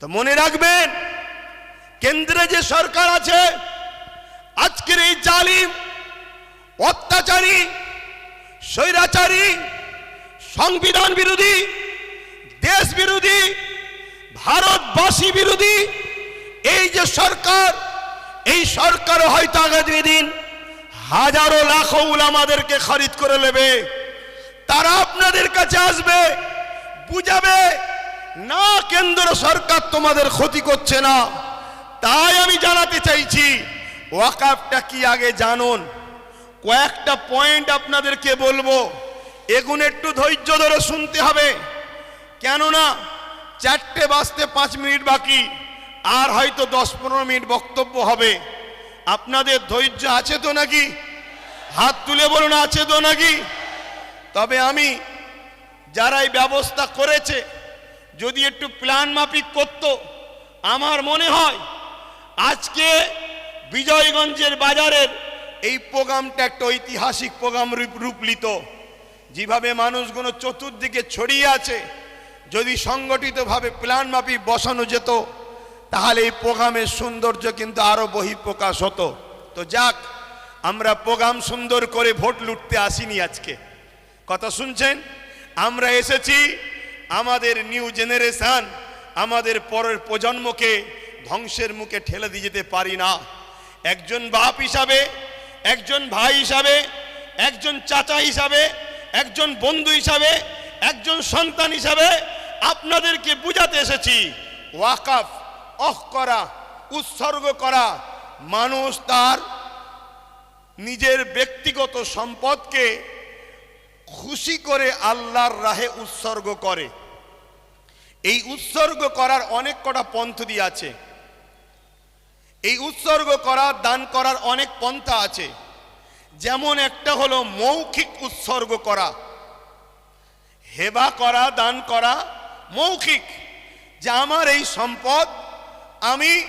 তো মনে রাখবেন, কেন্দ্রে যে সরকার আছে, আজকের এই জালিম, অত্যাচারী, স্বৈরাচারী, সংবিধান বিরোধী, দেশ বিরোধী, ভারতবাসী বিরোধী, এই যে সরকার, এই সরকার হয়তো আগামী দিন হাজারো লাখো উলামাদেরকে খরিদ করে নেবে। তারা আপনাদের কাছে আসবে, বুঝাবে না কেন্দ্র সরকার তোমাদের ক্ষতি করছে না। তাই আমি জানাতে চাইছি, ওয়াকাফটা কি আগে জানুন। কয়েকটা পয়েন্ট আপনাদেরকে বলব, এগুন একটু ধৈর্য ধরে শুনতে হবে। কেননা, চারটে বাজতে পাঁচ মিনিট বাকি, আর হয়তো দশ পনেরো মিনিট বক্তব্য হবে। আপনাদের ধৈর্য আছে তো নাকি? হাত তুলে বলুন, আছে তো নাকি? তবে আমি যারা এই ব্যবস্থা করেছে যদি একটু প্ল্যান মাফিক করত, আমার মনে হয় আজকে বিজয়গঞ্জের বাজারের এই প্রোগ্রামটা একটা ঐতিহাসিক প্রোগ্রাম রূপ নিত যেভাবে মানুষগুলো চতুর্দিকে ছড়িয়ে আছে, যদি সংগঠিতভাবে প্ল্যান মাফিক বসানো যেত, তাহলে এই প্রোগ্রামের সৌন্দর্য কিন্তু আরও বহিঃপ্রকাশ হতো। তো যাক, আমরা প্রোগ্রাম সুন্দর করে ভোট লুটতে আসিনি আজকে। কথা শুনছেন? আমরা এসেছি আমাদের নিউ জেনারেশন, আমাদের পরের প্রজন্মকে ধ্বংসের মুখে ঠেলে দিয়ে যেতে পারি না। একজন বাপ হিসাবে, একজন ভাই হিসাবে, একজন চাচা হিসাবে, একজন বন্ধু হিসাবে, একজন সন্তান হিসাবে আপনাদেরকে বুঝাতে এসেছি, ওয়াকাফ, অফ করা, উৎসর্গ করা মানুষ তার নিজের ব্যক্তিগত সম্পদকে খুশি করে আল্লাহর রাহে উৎসর্গ করে। এই উৎসর্গ করার অনেক কটা পন্থী আছে। এই উৎসর্গ করা, দান করার অনেক পন্থা আছে। যেমন একটা হলো মৌখিক উৎসর্গ করা। হেবা করা, দান করা মৌখিক। যে আমার এই সম্পদ, আমি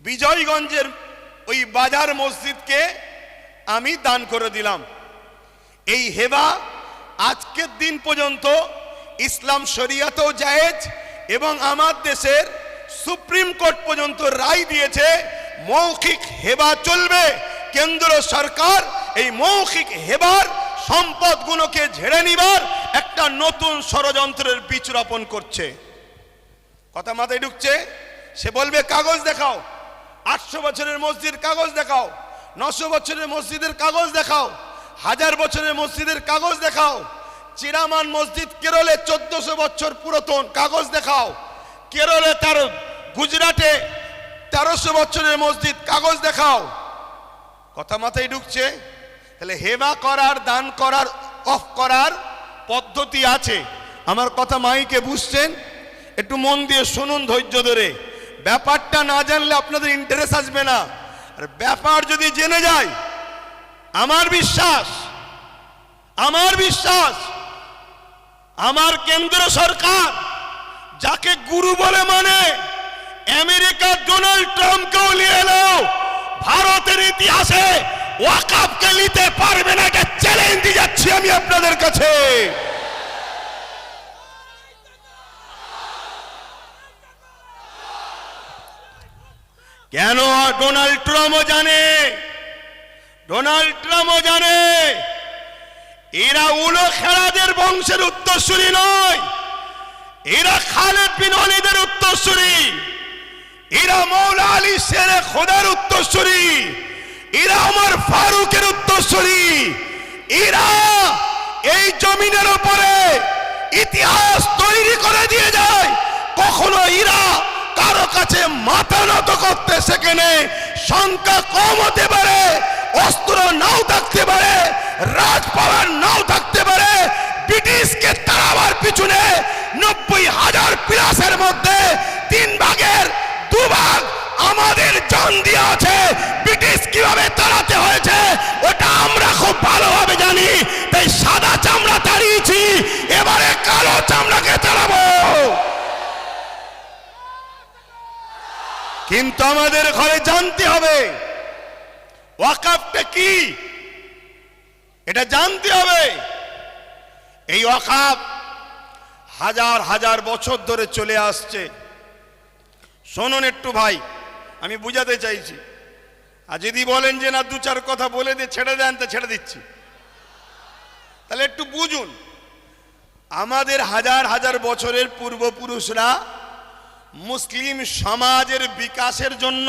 বিজয়গঞ্জের ওই বাজার মসজিদকে আমি দান করে দিলাম। এই হেবা আজকের দিন পর্যন্ত ইসলাম শরিয়াতেও জায়েজ এবং আমার দেশের সুপ্রিম কোর্ট পর্যন্ত রায় দিয়েছে, মৌখিক হেবা চলবে। কেন্দ্র সরকার এই মৌখিক হেবার সম্পদগুলোকে ঝেড়ে নিবার একটা নতুন ষড়যন্ত্রের বীজ রোপণ করছে। কথা মাথায় ঢুকছে? সে বলবে, কাগজ দেখাও। আটশো বছরের মসজিদ কাগজ দেখাও। নশো বছরের মসজিদের কাগজ দেখাও। হাজার বছরের মসজিদের কাগজ দেখাও। চিরামান মসজিদ কেরলে চোদ্দশো বছর পুরাতন কাগজ দেখাও। কেরলে তার গুজরাটে তেরোশো বছরের মসজিদ কাগজ দেখাও। কথা মাথায় ঢুকছে? তাহলে হেবা করার, দান করার, অফ করার পদ্ধতি আছে। আমার কথা মাইকে বুঝছেন? একটু মন দিয়ে শুনুন ধৈর্য ধরে। ব্যাপারটা না জানলে আপনাদের ইন্টারেস্ট আসবে না। আর ব্যাপার যদি জেনে যায় আমার বিশ্বাস আমার বিশ্বাস, আমার কেন্দ্র সরকার, যাকে গুরু বলে মানে আমেরিকার ডোনাল্ড ট্রাম্পকেও নিয়ে এলো ভারতের ইতিহাসে ওয়াকাফকে নিতে পারবে না, এটা চ্যালেঞ্জ দিয়ে যাচ্ছি আমি আপনাদের কাছে। কেন ডোনাল্ড ট্রাম্পও জানে? ডোনাল্ড ট্রাম্পও জানে, এরা উলো খেলাদের বংশের উত্তরসূরি নয়। এরা খালেদ বিন অলিদের উত্তরসূরি। এরা মৌলা আলী শেরে খোদার উত্তরসূরি। এরা আমার ফারুকের উত্তরসূরি। এরা এই জমিনের উপরে ইতিহাস তৈরি করে দিয়ে যায়। কখনো এরা কারও কাছে মাথা নত করতে সেখানে সংখ্যা কম হতে পারে। অস্ত্র নাও থাকতে পারে রাজপাওয়ার নাও থাকতে পারে, ব্রিটিশকে তাড়াবার পিছনে নব্বই হাজার প্লাসের মধ্যে তিন ভাগের দু ভাগ আমাদের জান দিয়ে আছে। ব্রিটিশ কীভাবে তাড়াতে হয়েছে, ওটা আমরা খুব ভালোভাবে জানি। তাই সাদা চামড়া তাড়িয়েছি, এবারে কালো চামড়াকে তাড়াবো। কিন্তু আমাদের ঘরে জানতে হবে ওয়াকাফটা কি এটা জানতে হবে। এই ওয়াকাফ হাজার হাজার বছর ধরে চলে আসছে। শোনুন একটু ভাই, আমি বুঝাতে চাইছি। আর যদি বলেন যে না, দু চার কথা বলে দিয়ে ছেড়ে দেন, তো ছেড়ে দিচ্ছি। তাহলে একটু বুঝুন। আমাদের হাজার হাজার বছরের পূর্বপুরুষরা মুসলিম সমাজের বিকাশের জন্য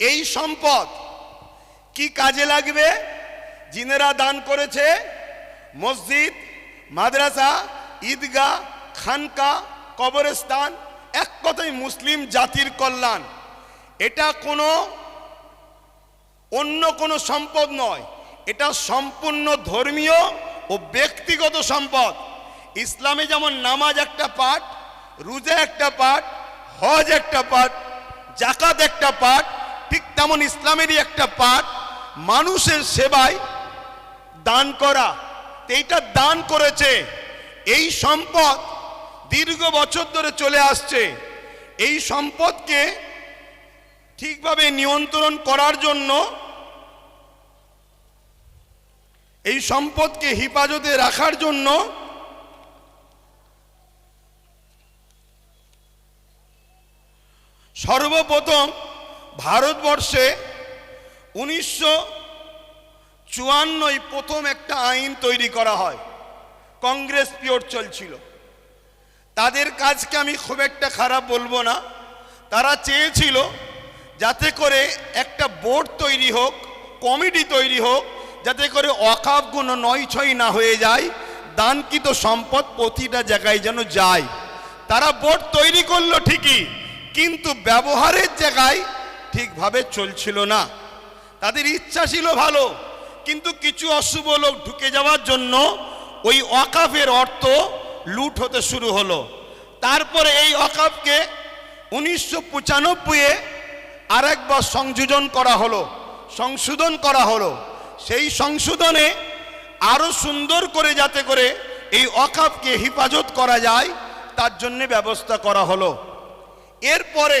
এই সম্পদ কি কাজে লাগবে? জিনেরা দান করেছে মসজিদ, মাদ্রাসা, ঈদগাহ, খানকা, কবরস্থান, এক কথায় মুসলিম জাতির কল্যাণ। এটা কোনো অন্য কোনো সম্পদ নয়। এটা সম্পূর্ণ ধর্মীয় ও ব্যক্তিগত সম্পদ। ইসলামে যেমন নামাজ একটা পাঠ, রোজা একটা পাঠ, হজ একটা পাঠ জাকাত একটা পাঠ ঠিক তেমন ইসলামেরই একটা পাঠ, মানুষের সেবায় দান করা। এইটা দান করেছে। এই সম্পদ দীর্ঘ বছর ধরে চলে আসছে। এই সম্পদকে ঠিকভাবে নিয়ন্ত্রণ করার জন্য এই সম্পদকে হিফাজতে রাখার জন্য সর্বপ্রথম ভারতবর্ষে উনিশশো চুয়ান্নয় প্রথম একটা আইন তৈরি করা হয়। কংগ্রেস পিওর চলছিল। তাদের কাজকে আমি খুব একটা খারাপ বলব না। তারা চেয়েছিল যাতে করে একটা বোর্ড তৈরি হোক, কমিটি তৈরি হোক, যাতে করে অকাপগুলো নয় ছয় না হয়ে যায়, দানকৃত সম্পদ প্রতিটা জায়গায় যেন যায়। তারা বোর্ড তৈরি করল ঠিকই, কিন্তু ব্যবহারের জায়গায় ঠিকভাবে চলছিল না। তাদের ইচ্ছা ছিল ভালো, কিন্তু কিছু অশুভ লোক ঢুকে যাওয়ার জন্য ওই অকাফের অর্থ লুট হতে শুরু হলো। তারপরে এই অকাফকে উনিশশো পঁচানব্বইয়ে আর একবার সংযোজন করা হলো, সংশোধন করা হলো। সেই সংশোধনে আরও সুন্দর করে যাতে করে এই অকাফকে হেফাজত করা যায়, তার জন্য ব্যবস্থা করা হলো। এরপরে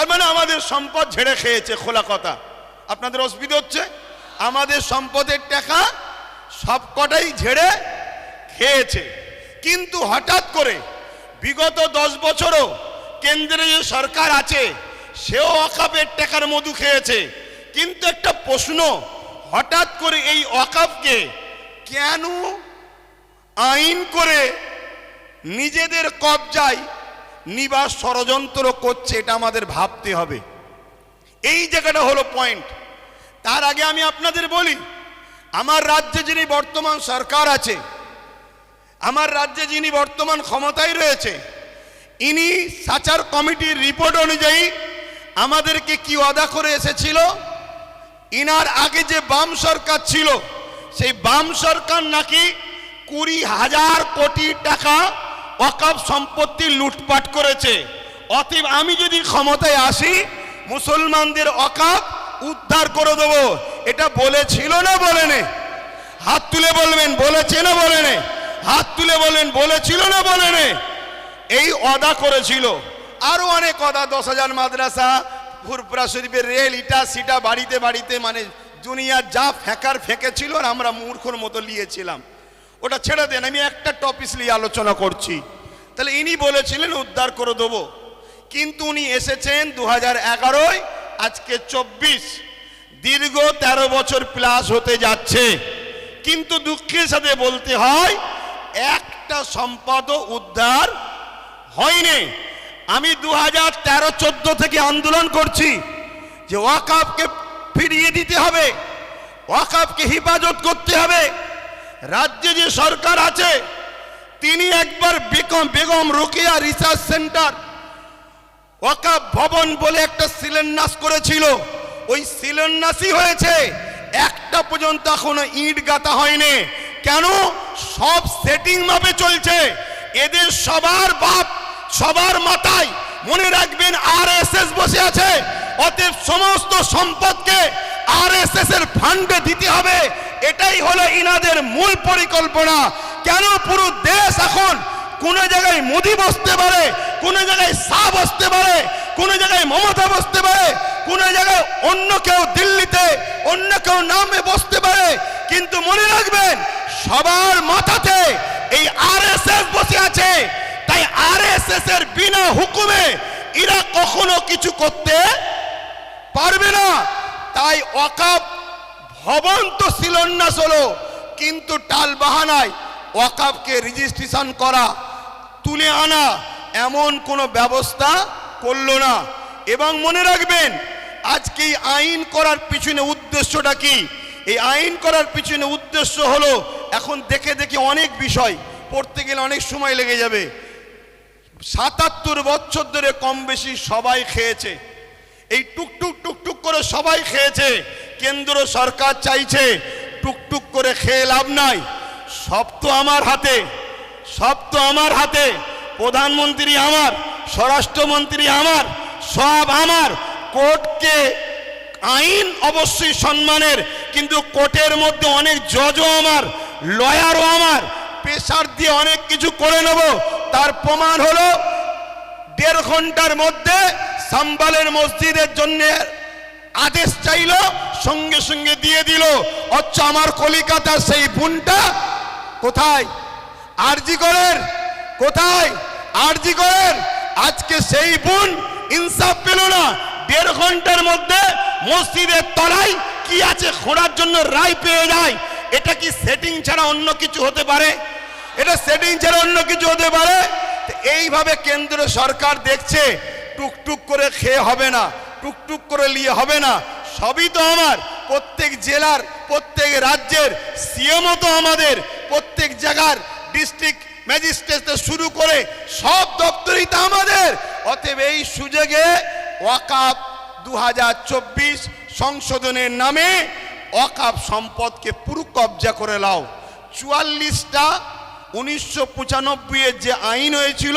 তার মানে আমাদের সম্পদ ঝেড়ে খেয়েছে, খোলা কথা। আপনাদের অসুবিধা হচ্ছে? আমাদের সম্পদের টাকা সব কটাই ঝেড়ে খেয়েছে। কিন্তু হঠাৎ করে বিগত দশ বছরও কেন্দ্রে যে সরকার আছে, সেও অকাপের টাকার মধু খেয়েছে। কিন্তু একটা প্রশ্ন, হঠাৎ করে এই অকাপকে কেন আইন করে নিজেদের কবজায় নিবাস ষড়যন্ত্র করছে, এটা আমাদের ভাবতে হবে। এই জায়গাটা হলো পয়েন্ট তার আগে আমি আপনাদের বলি, আমার রাজ্যে যিনি বর্তমান সরকার আছে, আমার রাজ্যে যিনি বর্তমান ক্ষমতায় রয়েছে, ইনি সাচার কমিটির রিপোর্ট অনুযায়ী আমাদেরকে কি ওয়াদা করে এসেছিল? ইনার আগে যে বাম সরকার ছিল, সেই বাম সরকার নাকি কুড়ি হাজার কোটি টাকা অকাপ সম্পত্তি লুটপাট করেছে। অতএব আমি যদি ক্ষমতায় আসি, মুসলমানদের অকাপ উদ্ধার করে দেবো। এটা বলেছিল না বলেনে? হাত তুলে বলবেন, বলেছে না বলেনে? হাত তুলে বলেন বলেছিল না বলেনে? এই অদা করেছিল। আরও অনেক অদা দশ হাজার মাদ্রাসা ফুরপুরা শরীফের রেল, ইটা, সিটা, বাড়িতে বাড়িতে মানে দুনিয়া যা ফেঁকার ফেঁকেছিল আর আমরা মূর্খর মতো নিয়েছিলাম ওটা ছেড়ে দেন, আমি একটা টপিস নিয়ে আলোচনা করছি। তাহলে ইনি বলেছিলেন, উদ্ধার করে দেবো। কিন্তু উনি এসেছেন দু হাজার এগারোয়, আজকে চব্বিশ। দীর্ঘ ১৩ বছর প্লাস হতে যাচ্ছে। কিন্তু দুঃখের সাথে বলতে হয়, একটা সম্পদও উদ্ধার হয়নি। আমি দু হাজার তেরো চোদ্দ থেকে আন্দোলন করছি যে ওয়াকাবকে ফিরিয়ে দিতে হবে, ওয়াকাবকে হেফাজত করতে হবে। রাজ্যে যে সরকার আছে, তিনি একবার বেগম বেগম রোকেয়া রিসার্চ সেন্টার ওয়াকাব ভবন বলে একটা শিলান্যাস করেছিল। ওই শিলান্যাসই হয়েছে, একটা পর্যন্ত এখনও ইট গাঁথা হয়নি। কেন? সব সেটিং ভাবে চলছে। এদের সবার বাপ, সবার মাথায় মনে রাখবেন আর বসে আছে। অতএব সমস্ত সম্পদকে আর এর ফান্ডে দিতে হবে। এটাই হলো ইনাদের মূল পরিকল্পনা। কেন পুরো দেশ এখন কোন জায়গায় মোদি বসতে পারে, কোন জায়গায় শাহ বসতে পারে, কোন জায়গায় মমতা বসতে পারে, কোন জায়গায় অন্য কেউ দিল্লিতে, অন্য কেউ নামে বসতে পারে, কিন্তু মনে রাখবেন, সবার মাথাতে এই আরএসএস বসে আছে। তাই আরএসএস এর বিনা হুকুমে এরা কখনো কিছু করতে পারবে না। তাই ওয়াকাব ভবন তো শিলান্যাস হলো কিন্তু টাল বাহানায় ওয়াকাবকে রেজিস্ট্রেশন করা, তুলে আনা এমন কোনো ব্যবস্থা করল না। এবং মনে রাখবেন আজকে এই আইন করার পিছনে উদ্দেশ্যটা কি? এই আইন করার পিছনে উদ্দেশ্য হলো, এখন দেখে দেখে অনেক বিষয়, পড়তে গেলে অনেক সময় লেগে যাবে। সাতাত্তর বছর ধরে কম বেশি সবাই খেয়েছে। এই টুকটুক টুকটুক করে সবাই খেয়েছে। কেন্দ্র সরকার চাইছে টুকটুক করে খেয়ে লাভ নাই। সব তো আমার হাতে, সব তো আমার হাতে। প্রধানমন্ত্রী আমার, স্বরাষ্ট্রমন্ত্রী আমার, সব আমার। কোর্টকে আইন অবশ্যই সম্মানের, কিন্তু কোর্টের মধ্যে অনেক জজও আমার, লয়ারও আমার। প্রেশার দিয়ে অনেক কিছু করে নেব। তার প্রমাণ হলো, দেড় ঘণ্টার মধ্যে সাম্বালের মসজিদের জন্য আদেশ চাইলো, সঙ্গে সঙ্গে দিয়ে দিল। অথচ আমার কলিকাতার সেই বোনটা কোথায়? আরজি করেন কোথায়? আরজি করেন আজকে সেই বোন ইনসাফ পেল না। দেড় ঘণ্টার মধ্যে মসজিদের তলায় কি আছে খোঁড়ার জন্য রায় পেয়ে যায়। এটা কি সেটিং ছাড়া অন্য কিছু হতে পারে? এটা সেটিং ছাড়া অন্য কিছু হতে পারে? এইভাবে কেন্দ্র সরকার দেখছে টুকটুক করে খেয়ে হবে না, টুকটুক করে নিয়ে হবে না। সবই তো আমার। প্রত্যেক জেলার, প্রত্যেক রাজ্যের সিএমও তো আমাদের। প্রত্যেক জায়গার ডিস্ট্রিক্ট ম্যাজিস্ট্রেট শুরু করে সব দপ্তরই তো আমাদের। অতএব এই সুযোগে ওয়াকাপ দু হাজার চব্বিশ সংশোধনের নামে অকাপ সম্পদকে পুরো কবজা করে লাও। চুয়াল্লিশটা উনিশশো যে আইন হয়েছিল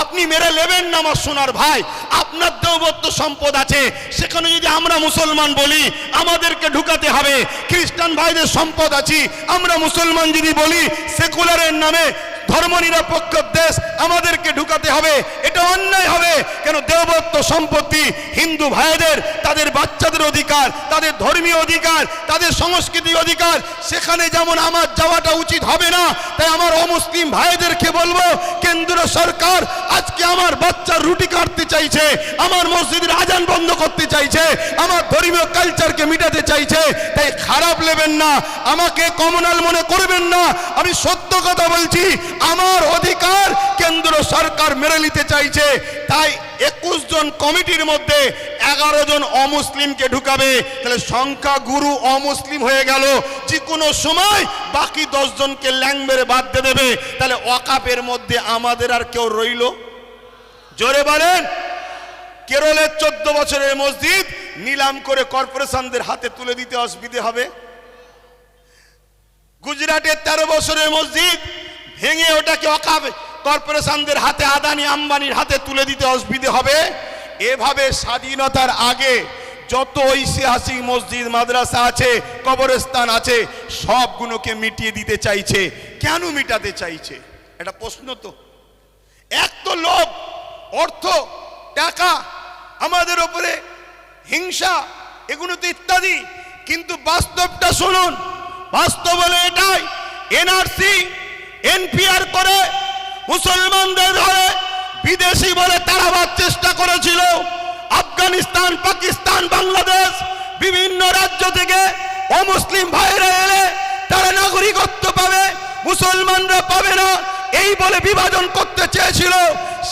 আপনি মেরে নেবেন না আমার সোনার ভাই। আপনার দেবত্ব সম্পদ আছে। সেখানে যদি আমরা মুসলমান বলি, আমাদেরকে ঢুকাতে হবে। খ্রিস্টান ভাইদের সম্পদ আছি। আমরা মুসলমান যদি বলি, সেকুলারের নামে ধর্মনিরপেক্ষ দেশ আমাদেরকে ঢুকাতে হবে, এটা অন্যায় হবে। কেন দেবত্ব সম্পত্তি হিন্দু ভাইদের, তাদের বাচ্চাদের অধিকার, তাদের ধর্মীয় অধিকার, তাদের সংস্কৃতি অধিকার, সেখানে যেমন আমার যাওয়াটা উচিত হবে না, তাই আমার অমুসলিম ভাইদেরকে বলব, কেন্দ্র সরকার আজকে আমার বাচ্চার রুটি কাটতে চাইছে, আমার মসজিদের আজান বন্ধ করতে চাইছে, আমার ধর্মীয় কালচারকে মিটাতে চাইছে, তাই খারাপ নেবেন না, আমাকে কমনাল মনে করবেন না। আমি সত্য কথা বলছি, আমার অধিকার কেন্দ্র সরকার মেরে নিতে চাইছে, তাই একুশ জন কমিটির মধ্যে এগারো জন অমুসলিমকে ঢুকাবে। তাহলে সংখ্যা গুরু অমুসলিম হয়ে গেল। যে কোনো সময় বাকি দশ জনকে ল্যাং মেরে বাদ দিয়ে দেবে। তাহলে ওয়াকাপের মধ্যে আমাদের আর কেউ রইল? জোরে বলেন। কেরলের চোদ্দ বছরের মসজিদ নিলাম করে কর্পোরেশনদের হাতে তুলে দিতে অসুবিধে হবে। গুজরাটের তেরো বছরের মসজিদ ভেঙে ওটাকে অকাব কর্পোরেশনদের হাতে, আদানি আম্বানির হাতে তুলে দিতে অসুবিধে হবে। এভাবে স্বাধীনতার আগে যত ঐতিহাসিক মসজিদ, মাদ্রাসা আছে, কবরস্থান আছে, সবগুলোকে মিটিয়ে দিতে চাইছে। কেন মিটাতে চাইছে? এটা প্রশ্ন তো। এক তো লোভ, অর্থ, টাকা আমাদের ওপরে হিংসা, এগুলো তো ইত্যাদি। কিন্তু বাস্তবটা শুনুন। বাস্তব হলো এটাই, এনআরসি এনপিআর করে মুসলমানদের ধরে বিদেশি বলে তাড়াবার চেষ্টা করেছিল। আফগানিস্তান, পাকিস্তান, বাংলাদেশ বিভিন্ন রাজ্য থেকে অমুসলিম ভাইরা এলে তারা নাগরিকত্ব পাবে, মুসলমানরা পাবে না। এই বলে বিভাজন করতে চেয়েছিল।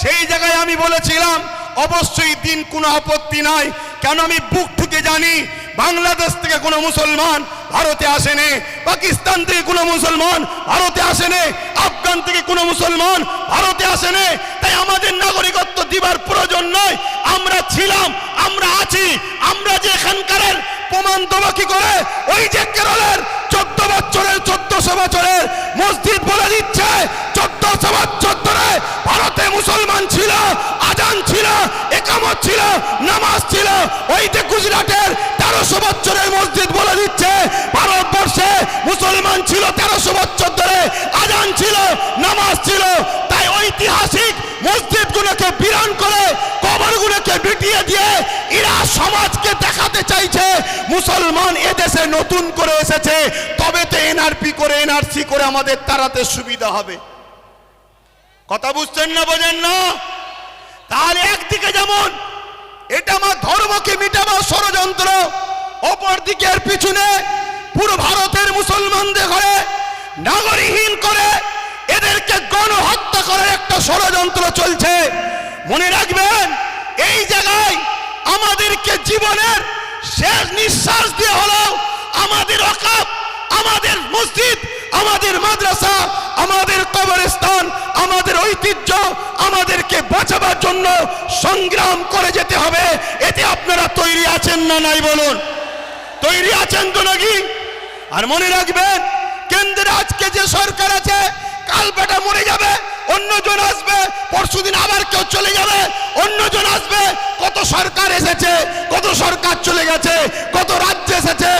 সেই জায়গায় আমি বলেছিলাম অবশ্যই দিন কোনো আপত্তি নাই। কেন আমি বুক থেকে জানি, বাংলাদেশ থেকে কোনো মুসলমান ভারতে আসেনি পাকিস্তান থেকে কোনো মুসলমান ভারতে আসেনি আফগান থেকে কোনো মুসলমান ভারতে আসেনি তাই আমাদের নাগরিকত্ব দিবার প্রয়োজন নয় আমরা ছিলাম, আমরা আছি, আমরা যে এখানকার প্রমাণ দেবো কি করে? ওই যে কেরলের চোদ্দ বছরের, চোদ্দশো বছরের মসজিদ বলে দিচ্ছে, চোদ্দশো বছর ভারতে মুসলমান ছিল, আজান ছিল, একামত ছিল, নামাজ ছিল, ওই যে গুজরাটের তেরোশো বছরের মসজিদ বলে দিচ্ছে, ভারতবর্ষে মুসলমান ছিল তেরোশো বছর ধরে, আজান ছিল, নামাজ ছিল, তাই ঐতিহাসিক মসজিদগুলোকে বিরান করে কবর কবরগুলোকে বিটিয়ে দিয়ে এরা সমাজকে দেখাতে চাইছে। মুসলমান এদেশে নতুন করে এসেছে, তবে তো এনআরপি করে এনআরসি করে আমাদের তাড়াতে সুবিধা হবে। কথা বুঝছেন না, বোঝেন না? তাহলে একদিকে যেমন, এটা আমার ধর্মকে মিটাবার ষড়যন্ত্র অপর দিকের পিছনে পুরো ভারতের মুসলমানদের ঘরে নাগরিকহীন করে এদেরকে গণহত্যা করার একটা ষড়যন্ত্র চলছে। মনে রাখবেন, এই জায়গায় আমাদেরকে জীবনের শেষ নিঃশ্বাস দিয়ে হলো আমাদের অকাপ আমাদের মসজিদ, আমাদের মাদ্রাসা, আমাদের কবরস্থান, আমাদের ঐতিহ্য, আমাদেরকে বাঁচাবার জন্য সংগ্রাম করে যেতে হবে। এতে আপনারা তৈরি আছেন না নাই বলুন? তৈরি আছেন তো নাকি? আর মনে রাখবেন, কেন্দ্রে আজকে যে সরকার আছে কাল বেটা মরে যাবে, অন্যজন আসবে, পরশুদিন আবার কেউ চলে যাবে, অন্যজন আসবে। কত সরকার এসেছে, কত সরকার চলে গেছে, কত রাজ্য এসেছে